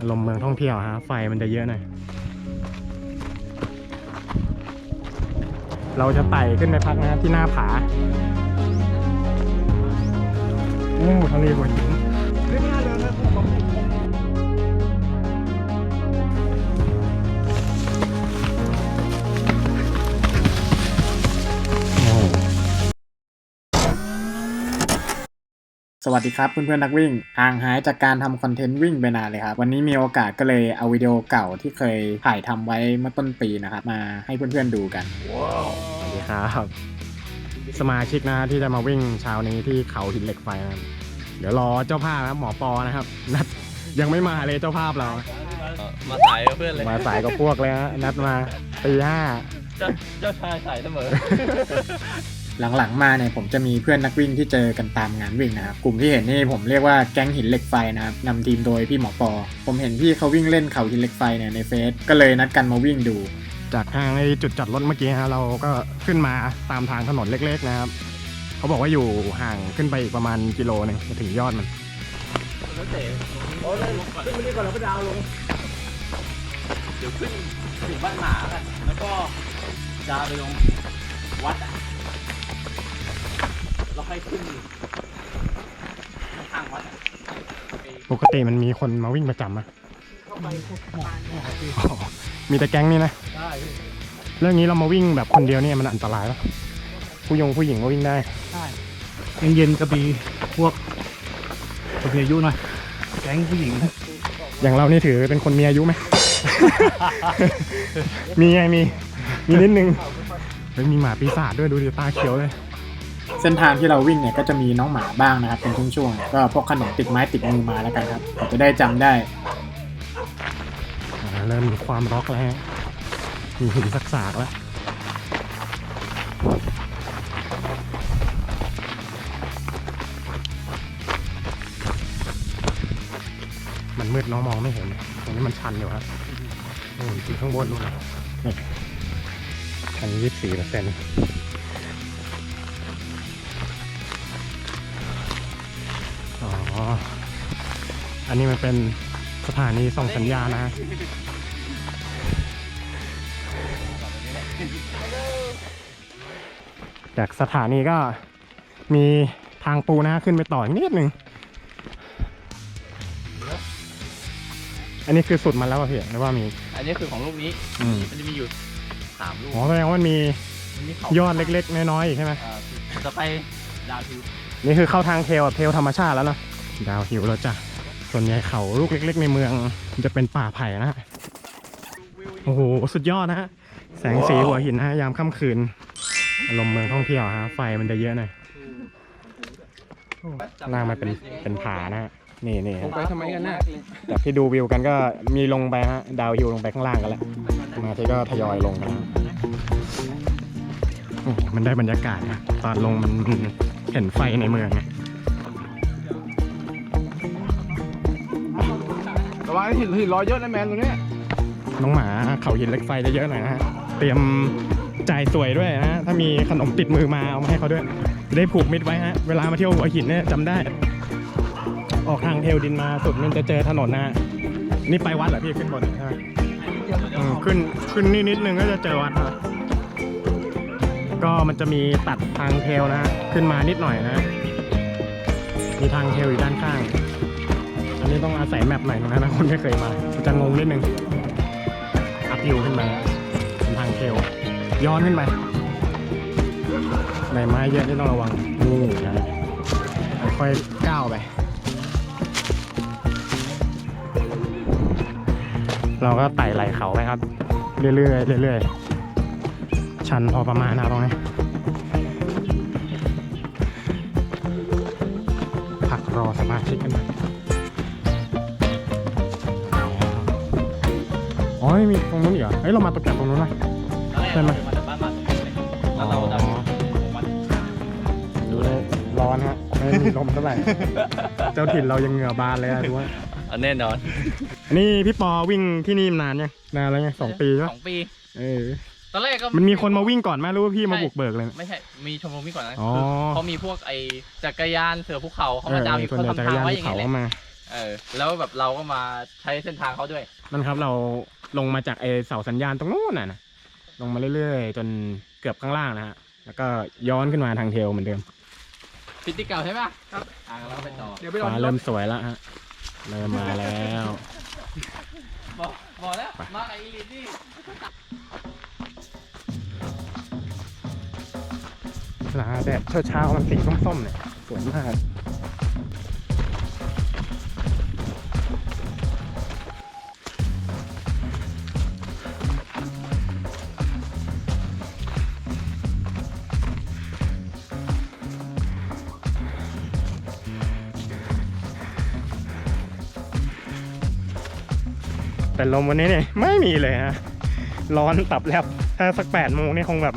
อารมณ์เมืองท่องเที่ยวฮะ ไฟมันจะเยอะหน่อย เราจะไต่ขึ้นไปพักนะครับที่หน้าผาโอ้ทะเลหัวหินโอ้ สวัสดีครับเพื่อนๆนักวิ่งห่างหายจากการทำคอนเทนต์วิ่งไปนานเลยครับ วันนี้มีโอกาสก็เลยเอาวิดีโอเก่าที่เคยถ่ายทำไว้เมื่อต้นปีนะครับ มาให้เพื่อนๆดูกันสวัสดีครับ สมาชิกนะที่จะมาวิ่งเช้านี้ที่เขาหินเหล็กไฟนะครับเดี๋ยวรอเจ้าภาพนะครับหมอปอนะครับ นัดยังไม่มาเลยเจ้าภาพเรา มาสายกับเพื่อนเลยมาสายกับพวกเลยฮะนัดมาตีห้าเจ้าเจ้าชายสายเสมอ หลังๆมาเนี่ยผมจะมีเพื่อนนักวิ่งที่เจอกันตามงานวิ่งนะครับ กลุ่มที่เห็นนี่ผมเรียกว่าแก๊งหินเหล็กไฟนะครับนำทีมโดยพี่หมอปอ ผมเห็นพี่เขาวิ่งเล่นเขาหินเหล็กไฟเนี่ยในเฟซก็เลยนัดกันมาวิ่งดู จากทางไอ้จุดจอดรถเมื่อกี้ฮะเราก็ขึ้นมาตามทางถนนเล็กๆนะครับ เขาบอกว่าอยู่ห่างขึ้นไปอีกประมาณกิโลหนึงจะถึงยอดมันโอ้เลยขึ้นมาดีก่อนแล้วก็ดาวลง เดี๋ยวขึ้นถึงบ้านหมากันแล้วก็ดาวไปลงวัดอะ เราค่อยขึ้นทางวัดอะไปปกติมันมีคนมาวิ่งประจำอะเข้าไปพวกหมอกเนี่ยครับพี่อ๋อมีแต่แก๊งนี่นะ ได้พี่เรื่องนี้เรามาวิ่งแบบคนเดียวเนี่ยมันอันตรายปะผู้ยงผู้หญิงก็วิ่งได้ ได้เย็นๆกระบีพวกกระบีอายุหน่อยแก๊งผู้หญิงอย่างเรานี่ถือเป็นคนมีอายุไหม มีไงมี มีนิดนึงเฮ้ยมีหมาปีศาจด้วยดูดิตาเขียวเลย เส้นทางที่เราวิ่งเนี่ยก็จะมีน้องหมาบ้างนะครับ เป็นช่วงๆก็พวกขนมติดไม้ติดมือมาแล้วกันครับผมจะได้จำได้อ่าเริ่มมีความร็อกแล้วฮะมีหินสักสากๆแล้วมันมืดเน้องมองไม่เห็นตรงนี้มันชันอยู่ครับโอ้ยอยู่ข้างบนนู่นนะนี่อันนี้ยี่สิบสี่เปอร์เซ็นต์ อันนี้มันเป็นสถานีส่งสัญญาณนะฮะจากสถานีก็มีทางปูนะฮะขึ้นไปต่ออีกนิดนึงอันนี้คือสุดมันแล้วป่ะพี่หรือว่ามี อันนี้คือของลูกนี้อืม มันจะมีอยู่สามลูกอ๋อแสดงว่ามันมีมันมีเขายอดเล็กๆ น้อยๆอีกใช่ไหมอ่าจะไปดาวทูนี่คือเข้าทางเทลอะเทลธรรมชาติแล้วเนาะดาวหิวแล้วจ้ะ ส่วนใหญ่เขาลูกเล็ก ๆ ในเมืองมันจะเป็นป่าไผ่นะฮะโอ้โหสุดยอดนะฮะแสงสีหัวหินฮะยามค่ำคืนอารมณ์เมืองท่องเที่ยวฮะไฟมันจะเยอะหน่อยล่างมันเป็นเป็นผานะฮะนี่นี่ฮะ ไปทำไมกันน่ะจากที่ดูวิวกันก็มีลงไปฮะดาวฮิวลงไปข้างล่างกันแล้วมาที่ก็ทยอยลงกันนะโอ้โหมันได้บรรยากาศนะตอนลงมันมันเห็นไฟในเมืองไงระ หินหินรอยเยอะนะแมนตรงนี้น้องหมาเขาหินเล็กไฟจะเยอะหน่อยนะฮะเตรียมจ่ายสวยด้วยนะฮะถ้ามีขนมติดมือมาเอามาให้เขาด้วยจะได้ผูกมิตรไว้ฮะเวลามาเที่ยวหัวหินเนี่ยจำได้ ออกทางเทลดินมาสุดมันจะเจอถนนนะฮะนี่ไปวัดเหรอพี่ขึ้นบนใช่ไหมอืมขึ้นขึ้นนี่นิดนึงก็จะเจอวัดนะก็มันจะมีตัดทางเทลนะฮะขึ้นมานิดหน่อยนะมีทางเทลอยู่ด้านข้าง อันนี้ต้องอาศัยแมปหน่อยนะนะคนไม่เคยมาจะงงนิดนึงอัพฮิวขึ้นมาเป็นทางเทลย้อนขึ้นไปใบไม้เยอะที่ต้องระวังนี่นะค่อยก้าวไป เราก็ไต่ไหลเขาไปครับ เรื่อยๆเรื่อยๆชันพอประมาณนะตรงนี้พักรอสมาชิกกันหน่อย ไม่มีตรงนู้นอีกเหรอเฮ้ยเรามาตกจากตรงนู้นไหม ใช่ไหม มาจากบ้านมาแล้วเราดาววัดดูเลยร้อนฮะไม่มีลมเท่าไหร่ เจ้าถิ่นเรายังเหงื่อบานเลยอะดูว่าอันแน่นอนอันนี้พี่ปอวิ่งที่นี่นานยังนานแล้วไงสองปีใช่สปะองปี เออตอนแรกก็ มันมีคนมาวิ่งก่อนไหมหรู้ว่าพี่มาบุกเบิกเลยไม่ใช่ มีชมรมวิ่งก่อนนะอ๋อ คือเขามีพวกไอ้จักรยานเสือภูเขาเขามาดาวอยู่ส่วนเขาใหญ่จักรทำทางยานไว้อย่างเขาเงี้ยแหละมา เออ แล้วแบบเราก็มาใช้เส้นทางเขาด้วย นั่นครับเราลงมาจากไอเสาสัญญาณตรงนู้นน่ะนะลงมาเรื่อยๆ จนเกือบข้างล่างนะฮะแล้วก็ย้อนขึ้นมาทางเทลเหมือนเดิมพิธีเก่าใช่ปะครับอ่าเราก็ไปต่อเดี๋ยวไปรอฟ้าที่รเริ่ถมสวยแล้วฮะเริ่มมาแล้วบอกบอกแล้วมากับอีลิทนี่เวลาแดดเช้าๆมันสีส้มๆเนี่ยสวยมาก แต่ลมวันนี้เนี่ยไม่มีเลยฮะร้อนตับแลบถ้าสักแปดโมงนี่คงแบบ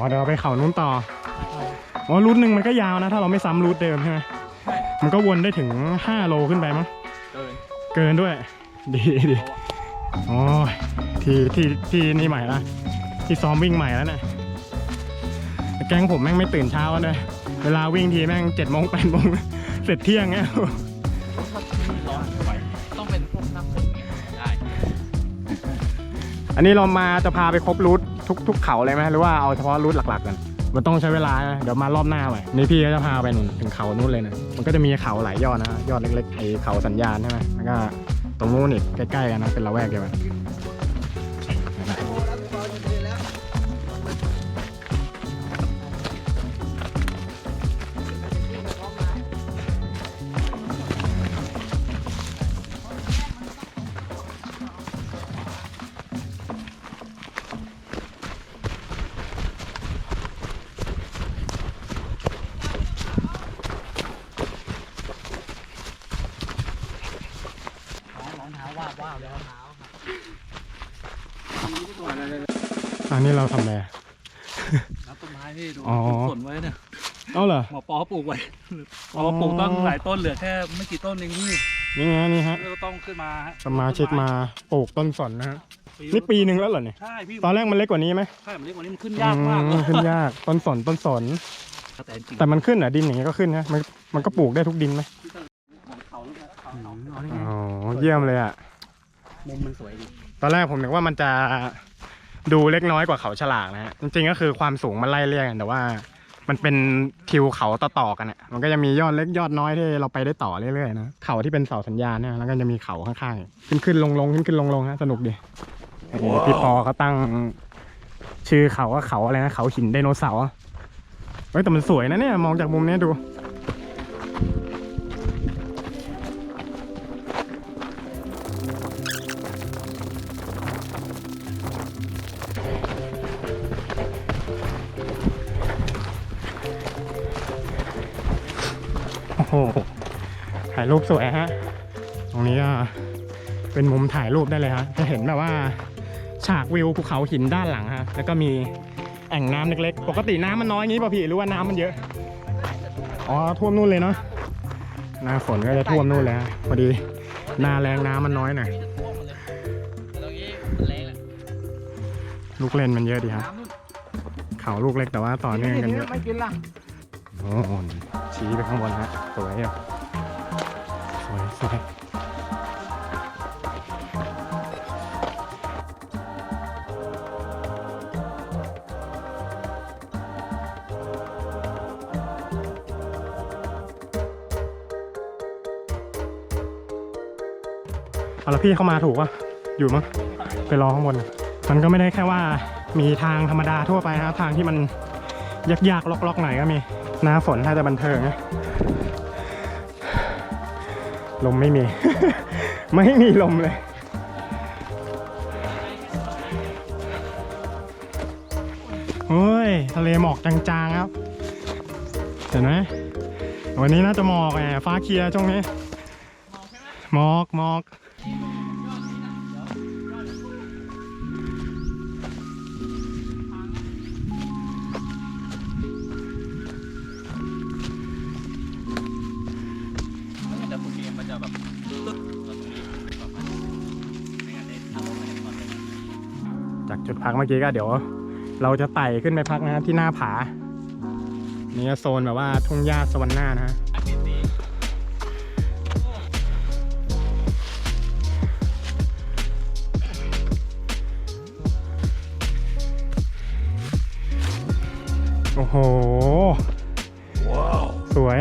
อื้อหืออ๋อเดี๋ยวเราไปเขานู้นต่ออ๋อรูทหนึ่งมันก็ยาวนะ ถ้าเราไม่ซ้ำรูทเดิมใช่ไหมมันก็วนได้ถึง 5 โลขึ้นไปมั้งเกินเกินด้วย ดีดีโอ้ยที่ที่ที่นี่ใหม่ละที่ซ้อมวิ่งใหม่แล้วเนี่ยแต่แก๊งผมแม่งไม่ตื่นเช้ากันเลยเวลาวิ่งทีแม่งเจ็ดโมงแปดโมงเสร็จเที่ยงเงี้ย อันนี้เรามาจะพาไปครบรูททุกทุกเขาเลยไหมหรือว่าเอาเฉพาะรูทหลักๆกัน มันต้องใช้เวลานะเดี๋ยวมารอบหน้าไว้นี่พี่ก็จะพาไปนู่นถึงเขานู่นเลยนะมันก็จะมีเขาหลายยอดนะยอดเล็กๆไอเขาสัญญาณใช่ไหมแล้วก็ตรงนู้นอีกใกล้ๆกันนะเป็นละแวกเดียวกัน อันนี้เราทำอะไรอะรับต้นไม้พี่ดูอ๋อสนไว้เนี่ยเอ้าเหรอ หมอปอเขาปลูกไว้หมอ๋ออปลูกตั้งหลายต้นเหลือแค่ไม่กี่ต้นเองพี่นี่ฮะนี่ฮะเราต้องขึ้นมาฮะสมาชิกมาปลูกต้นสนนะฮะ นี่ปีหนึ่งแล้วเหรอเนี่ย ใช่พี่ตอนแรกมันเล็กกว่านี้ไหมใช่มันเรียกว่านี้มันขึ้นยากมากอืขึ้นยาก ต้นสนต้นสน แต่จริงแต่มันขึ้นเหรอะดินอย่างเงี้ยก็ขึ้นนะมันมันก็ปลูกได้ทุกดินไหมเขาลูกนะเขาเขาอ๋อ เยี่ยมเลยอะ มุมมันสวยดีตอนแรกผมนึกว่ามันจะดูเล็กน้อยกว่าเขาฉลากนะฮะจริงๆก็คือความสูงมันไล่เรียกกันแต่ว่า มันเป็นทิวเขาต่อๆกันอะมันก็จะมียอดเล็กยอดน้อยที่เราไปได้ต่อเรื่อยๆนะเขาที่เป็นเสาสัญญาณเนี่ยแล้วก็จะมีเขาข้างๆขึ้นขึ้นลงลงขึ้นขึ้นลงลงฮะสนุกดีเออพี่ปอเขาตั้ง ชื่อเขาว่าเขาอะไรนะเขาหินไดโนเสาร์เฮ้ยแต่มันสวยนะเนี่ยมองจากมุมนี้ดู โหถ่ายรูปสวยฮะ ตรงนี้ก็เป็นมุมถ่ายรูปได้เลยฮะ จะเห็นแบบว่าฉากวิวภูเขาหินด้านหลังฮะ แล้วก็มีแอ่งน้ำเล็กๆ ปกติน้ำมันน้อยงี้ป่ะพี่ หรือว่าน้ำมันเยอะ อ๋อ ท่วมนู่นเลยเนาะ หน้าฝนก็จะท่วมนู่นเลยฮะพอดี หน้าแรงน้ำมันน้อยหน่อยลูกเล่นมันเยอะดีฮะน้ำนู่นเขาลูกเล็กแต่ว่าต่อเนื่องกันเยอะไม่กินละ โอ้ชี้ไปข้างบนฮะสวยอะสวยสวยเอาล้วพี่เข้ามาถูกปะอยู่มั้งไปรอข้างบน มันก็ไม่ได้แค่ว่ามีทางธรรมดาทั่วไปนะครับ ทางที่มัน ยากๆล็อกๆหน่อยก็มี หน้าฝนถ้าจะบันเทิงนะลมไม่มี ไม่มีลมเลยโอ้ยทะเลหมอกจางๆครับ เห็นไหมวันนี้น่าจะหมอกแหมฟ้าเคลียร์ช่วงนี้หมอกหมอก จะแบบากจากจุดพักเมื่อกี้ก็เดี๋ยว เราจะไต่ขึ้นไปพักนะครับที่หน้าผานี่ก็โซนแบบว่าทุ่งหญ้าสวรรค์น้านะฮะโอ้โห ว้าว สวย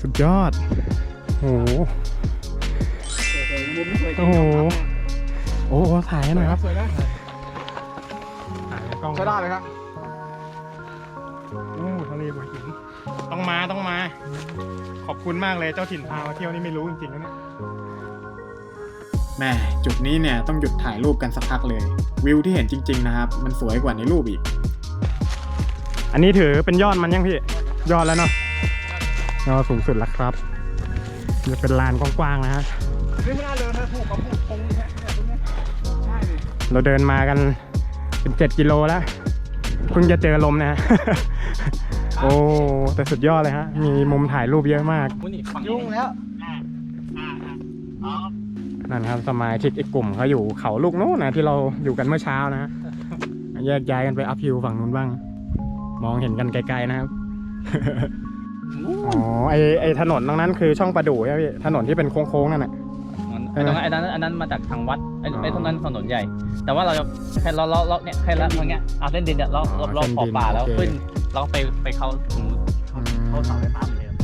สุดยอด หโอ้โหโอ้โหถ่ายให้หน่อยครับสวยนะถ่ายในกล้องใช้ได้เลยครับโอ้ทะเลหัวหินต้องมาต้องมา ขอบคุณมากเลยเจ้าถิ่นพามาเที่ยวนี่ไม่รู้จริงๆนะเนี่ยแม่จุดนี้เนี่ยต้องหยุดถ่ายรูปกันสักพักเลย วิวที่เห็นจริง ๆ นะครับ มันสวยกว่าในรูปอีก อันนี้ถือเป็นยอดมันยังพี่ ยอดแล้วเนาะยอดสูงสุดแล้วครับ จะเป็นลานกว้างๆนะฮะนี่ไม่น่าเลยนะผูกมาผูกตรงนี้เนี่ยตรงนี้ใช่ดิเราเดินมากันเป็นเจ็ดกิโลแล้วเพิ่งจะเจอลมนะฮะ โอ้แต่สุดยอดเลยฮะ มีมุมถ่ายรูปเยอะมากคุณนี่ฝั่งนี้ยุ่งแล้วนั่นครับสมาชิกอีกกลุ่มเขาอยู่เขาลูกนู้นนะที่เราอยู่กันเมื่อเช้านะฮะแยกย้ายกันไปอัพฮิวฝั่งนู้นบ้าง มองเห็นกันไกลๆนะครับ อ๋อไอไอถนนตรงนั้นคือช่องประดู่ใช่ไหมพี่ถนนที่เป็นโค้งๆนั่นแหละมันไอ้ตรงนั้นไอ้นั้นอันนั้นมาจากทางวัดไอ้อ๋อไอ้ตรงนั้นถนนใหญ่ แต่ว่าเราจะแค่เราเราเราเนี่ยแค่ละตรงเนี้ยอะเส้นดินเนี่ยเราเราเราเส้นดินขอบป่าแล้วโอเค ขึ้นเราก็ไปไปเข้าตรงนู้นเขาเสาไฟฟ้าเหมือนเดิม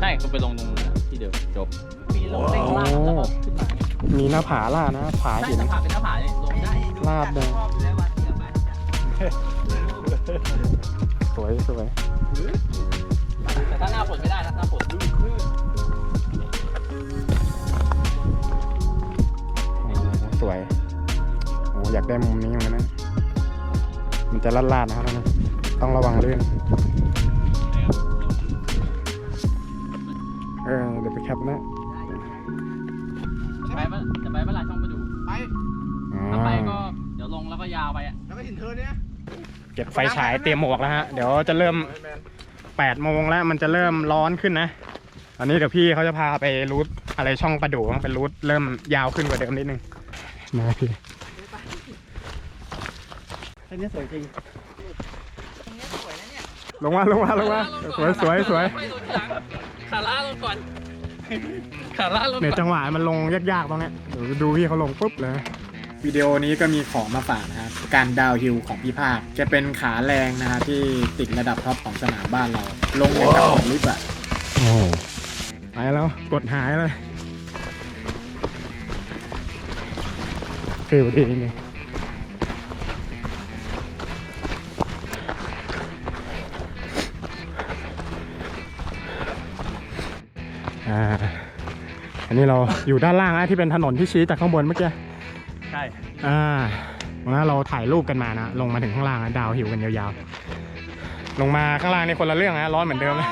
ใช่ก็ไปลงตรงนู้นนะที่เดิมจบปีลงเร่งลาดแล้วก็ขึ้นมาเนี่ยมีหน้าผาล่าดนะผาใช่หินสะพานเป็นหน้าผาเนี่ยลงได้ลาดเลยสวยสวย แต่ถ้าหน้าฝนไม่ได้นะหน้าฝนลื่นโอ้สวย โอ้อยากได้มุมนี้เหมือนกันนะ มันจะลาดๆนะครับตรงนี้ต้องระวังลื่นเออเดี๋ยวไปแคปนะไปเมื่อจะไปเมื่อไหร่ช่องไปดู ไปอ๋อถ้าไปก็เดี๋ยวลงแล้วก็ยาวไปอะ แล้วก็หินเธอเนี่ย เก็บไฟฉายเตรียมหมวกแล้วฮะ เดี๋ยวจะเริ่ม 8โมงแล้วมันจะเริ่มร้อนขึ้นนะอันนี้เดี๋ยวพี่เขาจะพาไปรูทอะไรช่องประดู่เป็นรูทเริ่มยาวขึ้นกว่าเดิมนิดนึงมาพี่อันนี้สวยจริงลงมาลงมาลงมาสวยสวยสวยขาล่าลงก่อนขาล่าลงเนี่ยก่อนจังหวะมันลงยากๆตรงเนี้ยเดี๋ยวดูพี่เขาลงปุ๊บเลย วิดีโอนี้ก็มีของมาฝากนะครับ การดาวฮิลของพี่ภาคจะเป็นขาแรงนะฮะที่ติดระดับท็อปของสนามบ้านเรา ลงในกับองลิฟต์อะโอ้ไปแล้วกดหายเลยฟิลดีนี่อ่าอันนี้เราอยู่ด้านล่างนะที่เป็นถนนที่ชี้จากข้างบนเมื่อกี้ ช่อ่าวันนั้นเราถ่ายรูปกันมานะ ลงมาถึงข้างล่างนะดาวหิวกันยาวๆ ลงมาข้างล่างนี่คนละเรื่องนะร้อนเหมือนเดิมนะ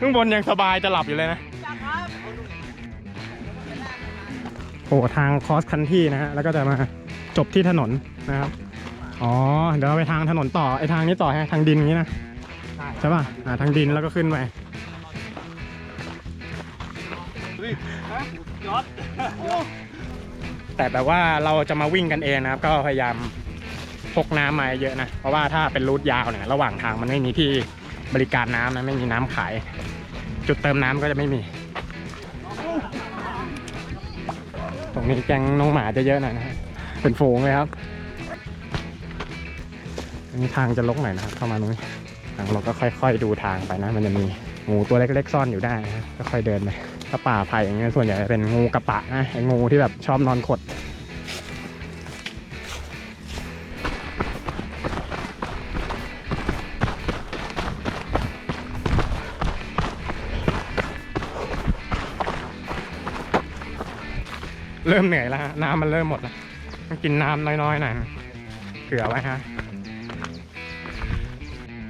ข้างบนยังสบายจะหลับอยู่เลยนะ โอ้ทางคอสคันที่นะฮะ แล้วก็จะมาจบที่ถนนนะครับ อ๋อ เดี๋ยวเราไปทางถนนต่อ ไอทางนี้ต่อฮะ ทางดินอย่างนี้นะ ใช่ป่ะอ่าทางดินแล้วก็ขึ้นไปยอด แต่แบบว่าเราจะมาวิ่งกันเองนะครับ ก็พยายามพกน้ำมาเยอะนะ เพราะว่าถ้าเป็นรูทยาวเนี่ยระหว่างทางมันไม่มีที่บริการน้ำนะไม่มีน้ำขาย จุดเติมน้ำก็จะไม่มี ตรงนี้แกงน้องหมาจะเยอะหน่อยนะเป็นฝูงเลยครับนนี้ทางจะลกหน่อยนะครับ เข้ามาตรงนี้ทางเราก็ค่อย ๆ ดูทางไปนะ มันจะมีงูตัวเล็กๆซ่อนอยู่ได้นะก็ค่อยเดินไป ถ้าป่าไผ่อย่างเงี้ยส่วนใหญ่จะเป็นงูกระปะนะไอ้งูที่แบบชอบนอนขดเริ่มเหนื่อยแล้วฮะน้ำมันเริ่มหมดแล้วต้องกินน้ำน้อยๆหน่อยเผื่อไว้ฮะ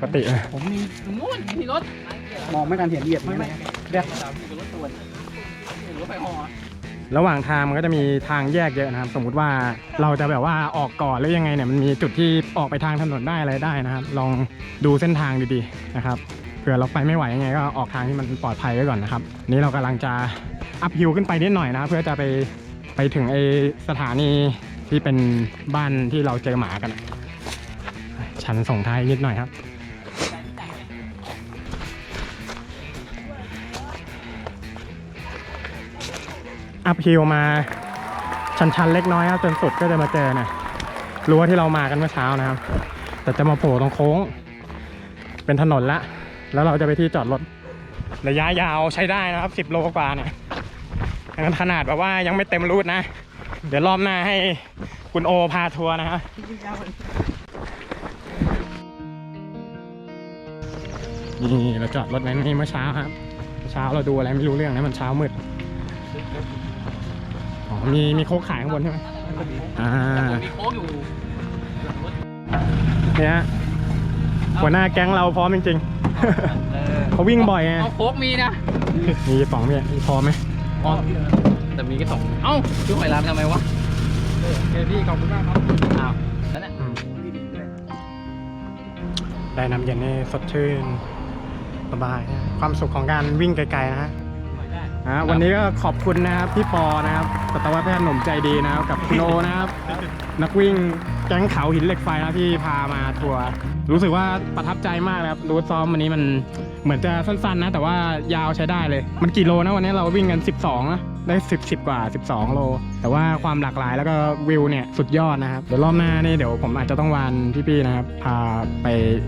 ปกตินะผมมีนู่นมีรถมองไม่ทันเห็นเหยียบไม่ไม่เด็กมีรถตัวนมีรถ ไฟหอระหว่างทางมันก็จะมีทางแยกเยอะนะครับ สมมุติว่าเราจะแบบว่าออกก่อนหรือยังไงเนี่ยมันมีจุดที่ออกไปทางถนนได้อะไรได้นะครับ ลองดูเส้นทางดีๆนะครับเผื่อเราไปไม่ไหวยังไงก็ออกทางที่มันปลอดภัยไว้ก่อนนะครับนี่เรากำลังจะอัพฮิลขึ้นไปนิดหน่อยนะเพื่อจะไปไปถึงไอสถานีที่เป็นบ้านที่เราเจอหมากันอะฉันส่งท้ายนิดหน่อยครับ อัพฮิลมาชันๆเล็กน้อยครับจนสุดก็จะมาเจอนะรั้วที่เรามากันเมื่อเช้านะครับ แต่จะมาโผล่ตรงโค้ง เป็นถนนละ แล้วเราจะไปที่จอดรถระยะยาวใช้ได้นะครับ 10 โลกว่าเนี่ยขนาดแบบว่ายังไม่เต็มรูทนะ เดี๋ยวรอบหน้าให้คุณโอพาทัวร์นะครับนี่เราจอดรถไว้นี่เมื่อเช้าครับเช้าเราดูอะไรไม่รู้เรื่องนะมันเช้ามืด มีมีโค้กขายข้างบนใช่ไหมอ่ามีโค้งอยู่หลังรถเนี่ยฮะหัวหน้าแก๊งเราพร้อมจริงๆเขาวิ่งบ่อยไงเอาโค้กมีนะ มีสองเนี่ยมีพอไหมอ๋อแต่มีแค่สองเอ้าช่วยร้านทำไมวะโอเคพี่ขอบคุณมากครับอ้าวนั่นแหละอืมได้น้ำเย็นนี่สดชื่นสบายนะความสุขของการวิ่งไกลๆนะฮะ อ่าวันนี้ก็ขอบคุณนะครับพี่ปอนะครับสัตวแพทย์หนุ่มใจดีนะครับกับคุณโอนะครับ นักวิ่งแก๊งเขาหินเหล็กไฟนะที่พามาทัวร์รู้สึกว่าประทับใจมากเลยครับรูทซ้อมวันนี้มันเหมือนจะสั้นๆนะ แต่ว่ายาวใช้ได้เลย มันกี่โลนะวันนี้เราวิ่งกัน 12นะ ได้ 10 10 กว่า 12 โล แต่ว่าความหลากหลายแล้วก็วิวเนี่ยสุดยอดนะครับ เดี๋ยวรอบหน้านี่เดี๋ยวผมอาจจะต้องวานพี่ๆนะครับ พาไป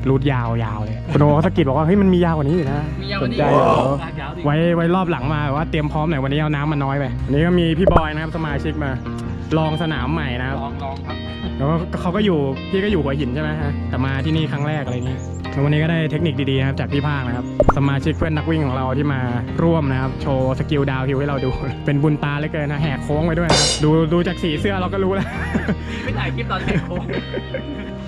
รูทยาวๆเลยคุณโอเขาสะกิดบอกว่าเฮ้ยมันมียาวกว่านี้อีกนะมียาวสกว่านนี้ใจเหรอ ลากยาวดิไว้ไว้รอบหลังมาแบบว่าเตรียมพร้อมหน่อยวันนี้เอาน้ำมาน้อยไปวันนี้ก็มีพี่บอยนะครับสมาชิกมา ลองสนามใหม่นะครับลองลองครับ แล้วก็เขาก็อยู่พี่ก็อยู่หัวหินใช่ไหมฮะแต่มาที่นี่ครั้งแรกอะไรเงี้ย แล้ววันนี้ก็ได้เทคนิคดีๆนะครับจากพี่ภาคนะครับ สมาชิกเพื่อนนักวิ่งของเราที่มาร่วมนะครับ โชว์สกิลดาวฮิวให้เราดู เป็นบุญตาเหลยเกินนะแหกโค้งไปด้วยนะครับดูดูจากสีเสื้อเราก็รู้แล้ว ไม่ถ่ายคลิปตอนแหกโค้ง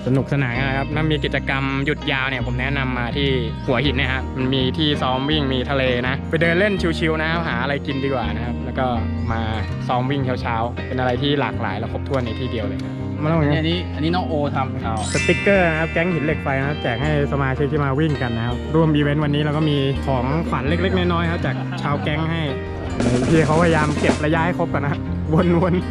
สนุกสนานนะครับถ้ามีกิจกรรมหยุดยาวเนี่ยผมแนะนำมาที่หัวหินนะครับมันมีที่ซ้อมวิ่งมีทะเลนะ ไปเดินเล่นชิวๆนะครับหาอะไรกินดีกว่านะครับแล้วก็มาซ้อมวิ่งเช้าๆเป็นอะไรที่หลากหลายและครบถ้วนในที่เดียวเลยครับมาแล้วอันเนี่ยนี้อันนี้น้องโอทำเอาสติ๊กเกอร์นะครับแก๊งหินเหล็กไฟนะครับแจกให้สมาชิกที่มาวิ่งกันนะครับร่วมอีเวนต์วันนี้เราก็มีของขวัญเล็กๆน้อยๆครับจากชาวแก๊งให้พี่เขาพยายามเก็บระยะให้ครบกันนะครับวนๆ